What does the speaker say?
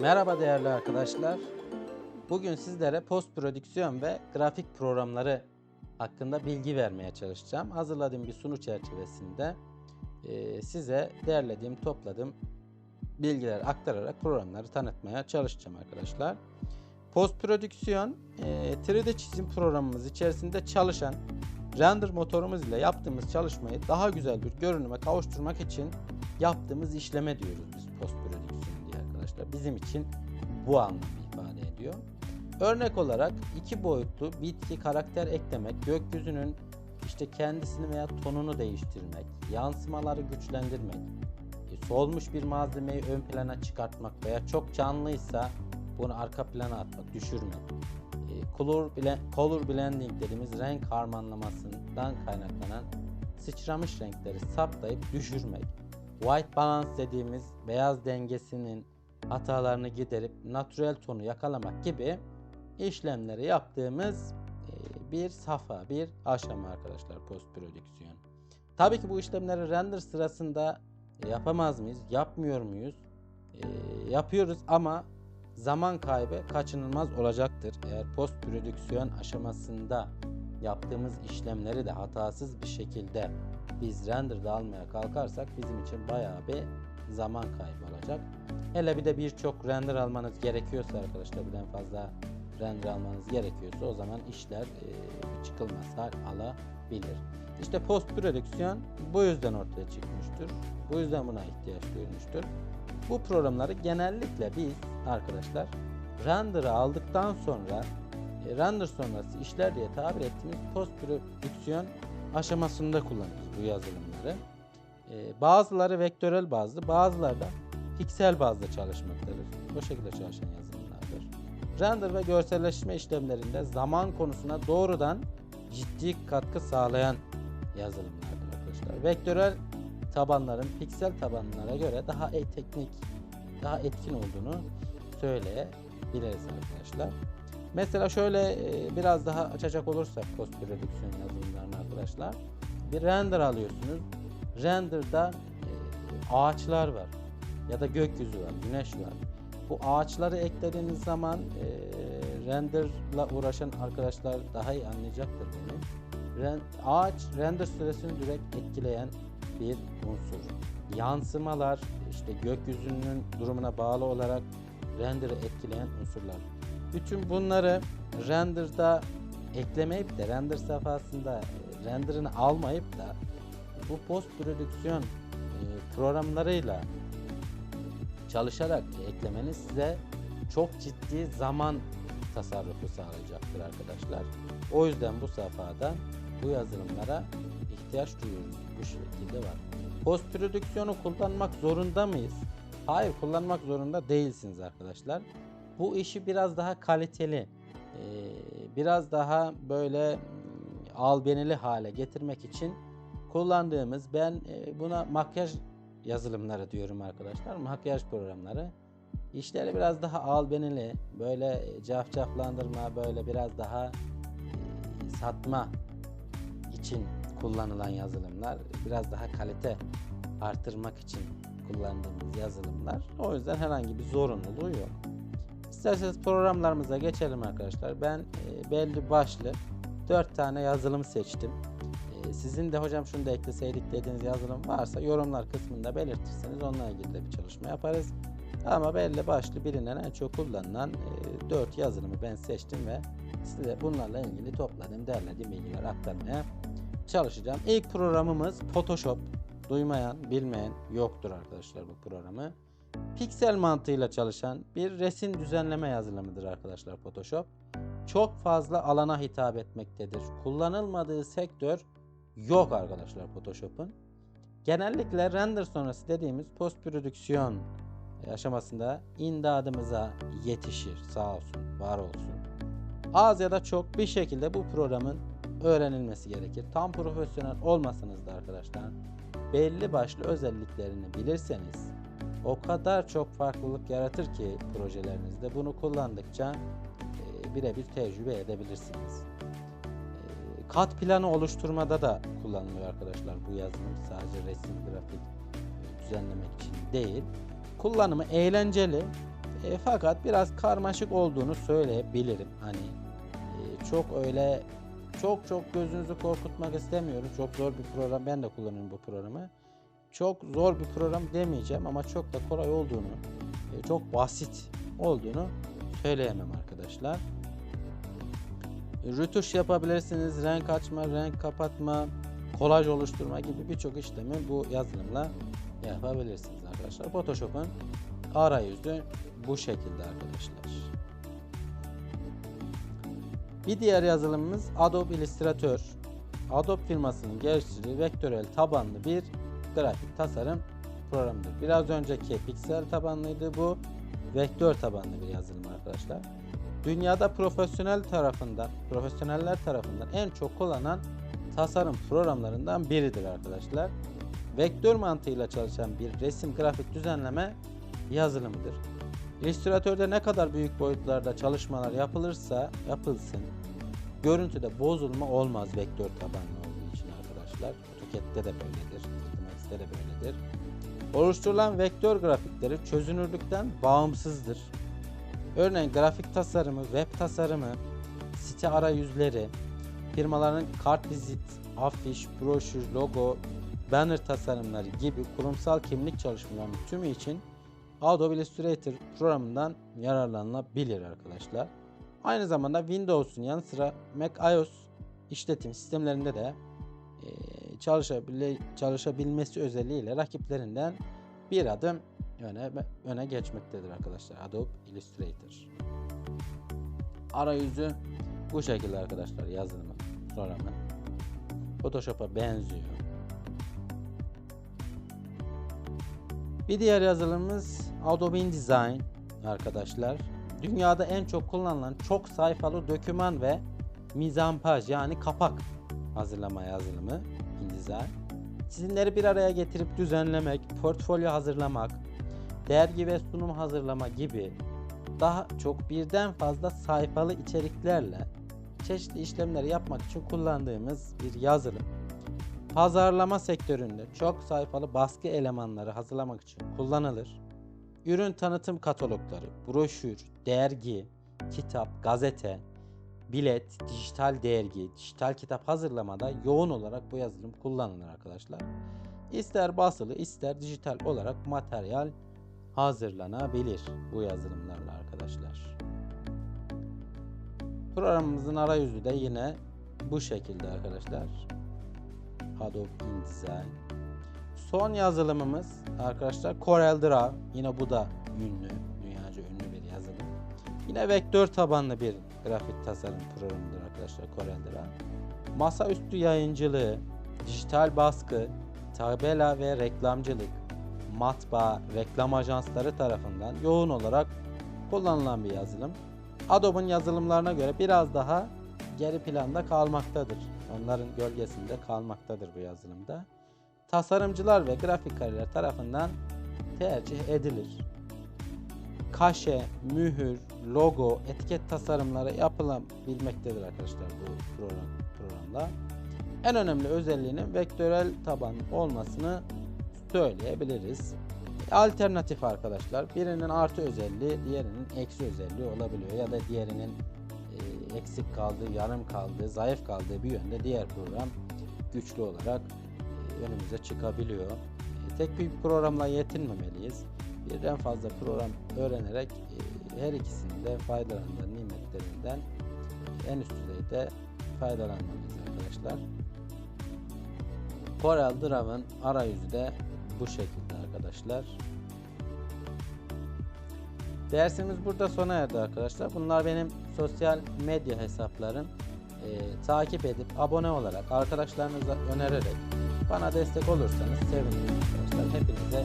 Merhaba değerli arkadaşlar. Bugün sizlere post prodüksiyon ve grafik programları hakkında bilgi vermeye çalışacağım. Hazırladığım bir sunu çerçevesinde e, size derlediğim, topladığım bilgiler aktararak programları tanıtmaya çalışacağım arkadaşlar. Post prodüksiyon e, 3D çizim programımız içerisinde çalışan render motorumuz ile yaptığımız çalışmayı daha güzel bir görünüme kavuşturmak için yaptığımız işleme diyoruz biz post prodüksiyon arkadaşlar. Bizim için bu anlamı ifade ediyor. Örnek olarak iki boyutlu bitki karakter eklemek, gökyüzünün işte kendisini veya tonunu değiştirmek, yansımaları güçlendirmek, e, solmuş bir malzemeyi ön plana çıkartmak veya çok canlıysa bunu arka plana atmak, düşürmek. E, Color, color blending dediğimiz renk harmanlamasından kaynaklanan sıçramış renkleri saptayıp düşürmek. White balance dediğimiz beyaz dengesinin hatalarını giderip natürel tonu yakalamak gibi işlemleri yaptığımız e, bir safa, bir aşama arkadaşlar post prodüksiyon. Tabii ki bu işlemleri render sırasında yapamaz mıyız? Yapmıyor muyuz? E, yapıyoruz ama zaman kaybı kaçınılmaz olacaktır. Eğer post prodüksiyon aşamasında yaptığımız işlemleri de hatasız bir şekilde biz render'da almaya kalkarsak bizim için bayağı bir zaman kaybı olacak. Hele bir de birçok render almanız gerekiyorsa arkadaşlar birden fazla render almanız gerekiyorsa o zaman işler e, çıkılmaz hal alabilir. İşte post prodüksiyon bu yüzden ortaya çıkmıştır. Bu yüzden buna ihtiyaç duyulmuştur. Bu programları genellikle biz arkadaşlar render'ı aldıktan sonra e, render sonrası işler diye tabir ettiğimiz post prodüksiyon aşamasında kullanıyoruz bu yazılımları. E, bazıları vektörel bazlı, bazıları da piksel bazlı çalışmaktadır. Bu şekilde çalışan yazılımlardır. Render ve görselleştirme işlemlerinde zaman konusuna doğrudan ciddi katkı sağlayan yazılımlardır arkadaşlar. Vektörel tabanların piksel tabanlara göre daha e teknik, daha etkin olduğunu söyleyebiliriz arkadaşlar. Mesela şöyle e, biraz daha açacak olursak post prodüksiyon yazılımlarını arkadaşlar. Bir render alıyorsunuz. Render'da e, ağaçlar var ya da gökyüzü var, güneş var. Bu ağaçları eklediğiniz zaman e, renderla uğraşan arkadaşlar daha iyi anlayacaktır. Ren, ağaç render süresini direkt etkileyen bir unsur. Yansımalar işte gökyüzünün durumuna bağlı olarak render'ı etkileyen unsurlar. Bütün bunları render'da eklemeyip de render safhasında e, render'ını almayıp da bu post prodüksiyon e, programlarıyla çalışarak eklemeniz size çok ciddi zaman tasarrufu sağlayacaktır arkadaşlar. O yüzden bu safhada bu yazılımlara ihtiyaç duyuyoruz. Bu şekilde var. Post prodüksiyonu kullanmak zorunda mıyız? Hayır kullanmak zorunda değilsiniz arkadaşlar. Bu işi biraz daha kaliteli, biraz daha böyle albenili hale getirmek için kullandığımız ben buna makyaj yazılımları diyorum arkadaşlar. Makyaj programları. İşleri biraz daha albenili, böyle cafcaflandırma, böyle biraz daha satma için kullanılan yazılımlar. Biraz daha kalite artırmak için kullandığımız yazılımlar. O yüzden herhangi bir zorunluluğu yok. İsterseniz programlarımıza geçelim arkadaşlar. Ben e, belli başlı 4 tane yazılım seçtim. E, sizin de hocam şunu da ekleseydik dediğiniz yazılım varsa yorumlar kısmında belirtirseniz onunla ilgili de bir çalışma yaparız. Ama belli başlı bilinen en çok kullanılan e, 4 yazılımı ben seçtim ve size bunlarla ilgili topladığım, derlediğim bilgileri aktarmaya çalışacağım. İlk programımız Photoshop. Duymayan, bilmeyen yoktur arkadaşlar bu programı. Piksel mantığıyla çalışan bir resim düzenleme yazılımıdır arkadaşlar Photoshop. Çok fazla alana hitap etmektedir. Kullanılmadığı sektör yok arkadaşlar Photoshop'un. Genellikle render sonrası dediğimiz post prodüksiyon aşamasında imdadımıza yetişir. Sağ olsun, var olsun. Az ya da çok bir şekilde bu programın öğrenilmesi gerekir. Tam profesyonel olmasanız da arkadaşlar belli başlı özelliklerini bilirseniz o kadar çok farklılık yaratır ki projelerinizde bunu kullandıkça e, birebir tecrübe edebilirsiniz. E, kat planı oluşturmada da kullanılıyor arkadaşlar bu yazılım sadece resim grafik düzenlemek için değil. Kullanımı eğlenceli, E, fakat biraz karmaşık olduğunu söyleyebilirim. Hani e, çok öyle çok çok gözünüzü korkutmak istemiyorum. Çok zor bir program. Ben de kullanıyorum bu programı. Çok zor bir program demeyeceğim ama çok da kolay olduğunu, e, çok basit olduğunu söyleyemem arkadaşlar. Rütuş yapabilirsiniz. Renk açma, renk kapatma, kolaj oluşturma gibi birçok işlemi bu yazılımla yapabilirsiniz arkadaşlar. Photoshop'un arayüzü bu şekilde arkadaşlar. Bir diğer yazılımımız Adobe Illustrator. Adobe firmasının geliştirdiği vektörel tabanlı bir grafik tasarım programıdır. Biraz önceki piksel tabanlıydı bu. Vektör tabanlı bir yazılım arkadaşlar. Dünyada profesyonel tarafından, profesyoneller tarafından en çok kullanılan tasarım programlarından biridir arkadaşlar. Vektör mantığıyla çalışan bir resim grafik düzenleme yazılımıdır. Illüstratörde ne kadar büyük boyutlarda çalışmalar yapılırsa yapılsın görüntüde bozulma olmaz vektör tabanlı olduğu için arkadaşlar. AutoCAD'de de böyledir, Ultimates'te de böyledir. Oluşturulan vektör grafikleri çözünürlükten bağımsızdır. Örneğin grafik tasarımı, web tasarımı, site arayüzleri, firmaların kart vizit, afiş, broşür, logo, banner tasarımları gibi kurumsal kimlik çalışmalarının tümü için Adobe Illustrator programından yararlanılabilir arkadaşlar. Aynı zamanda Windows'un yanı sıra Mac OS işletim sistemlerinde de çalışabile, çalışabilmesi özelliğiyle rakiplerinden bir adım öne, öne geçmektedir arkadaşlar Adobe Illustrator. Arayüzü bu şekilde arkadaşlar yazılımı programı. Photoshop'a benziyor. Bir diğer yazılımımız Adobe InDesign arkadaşlar. Dünyada en çok kullanılan çok sayfalı doküman ve mizampaj yani kapak hazırlama yazılımı InDesign. Çizimleri bir araya getirip düzenlemek, portfolyo hazırlamak, dergi ve sunum hazırlama gibi daha çok birden fazla sayfalı içeriklerle çeşitli işlemleri yapmak için kullandığımız bir yazılım. Pazarlama sektöründe çok sayfalı baskı elemanları hazırlamak için kullanılır. Ürün tanıtım katalogları, broşür, dergi, kitap, gazete, bilet, dijital dergi, dijital kitap hazırlamada yoğun olarak bu yazılım kullanılır arkadaşlar. İster basılı ister dijital olarak materyal hazırlanabilir bu yazılımlarla arkadaşlar. Programımızın arayüzü de yine bu şekilde arkadaşlar. Adobe InDesign. Son yazılımımız arkadaşlar Corel Draw. Yine bu da ünlü, dünyaca ünlü bir yazılım. Yine vektör tabanlı bir grafik tasarım programıdır arkadaşlar Corel Draw. Masaüstü yayıncılığı, dijital baskı, tabela ve reklamcılık, matbaa, reklam ajansları tarafından yoğun olarak kullanılan bir yazılım. Adobe'un yazılımlarına göre biraz daha geri planda kalmaktadır. Onların gölgesinde kalmaktadır bu yazılımda. Tasarımcılar ve grafikerler tarafından tercih edilir. Kaşe, mühür, logo, etiket tasarımları yapılabilmektedir arkadaşlar bu program, programda. En önemli özelliğinin vektörel taban olmasını söyleyebiliriz. Alternatif arkadaşlar. Birinin artı özelliği, diğerinin eksi özelliği olabiliyor ya da diğerinin e, eksik kaldığı, yarım kaldığı, zayıf kaldığı bir yönde diğer program güçlü olarak e, önümüze çıkabiliyor. E, tek bir programla yetinmemeliyiz. Birden fazla program öğrenerek her ikisinin de faydalarından, nimetlerinden en üst düzeyde faydalanmalıyız arkadaşlar. Corel Draw'ın arayüzü de bu şekilde arkadaşlar. Dersimiz burada sona erdi arkadaşlar. Bunlar benim sosyal medya hesaplarım. Ee, takip edip abone olarak arkadaşlarınıza önererek bana destek olursanız sevinirim arkadaşlar. Hepinize.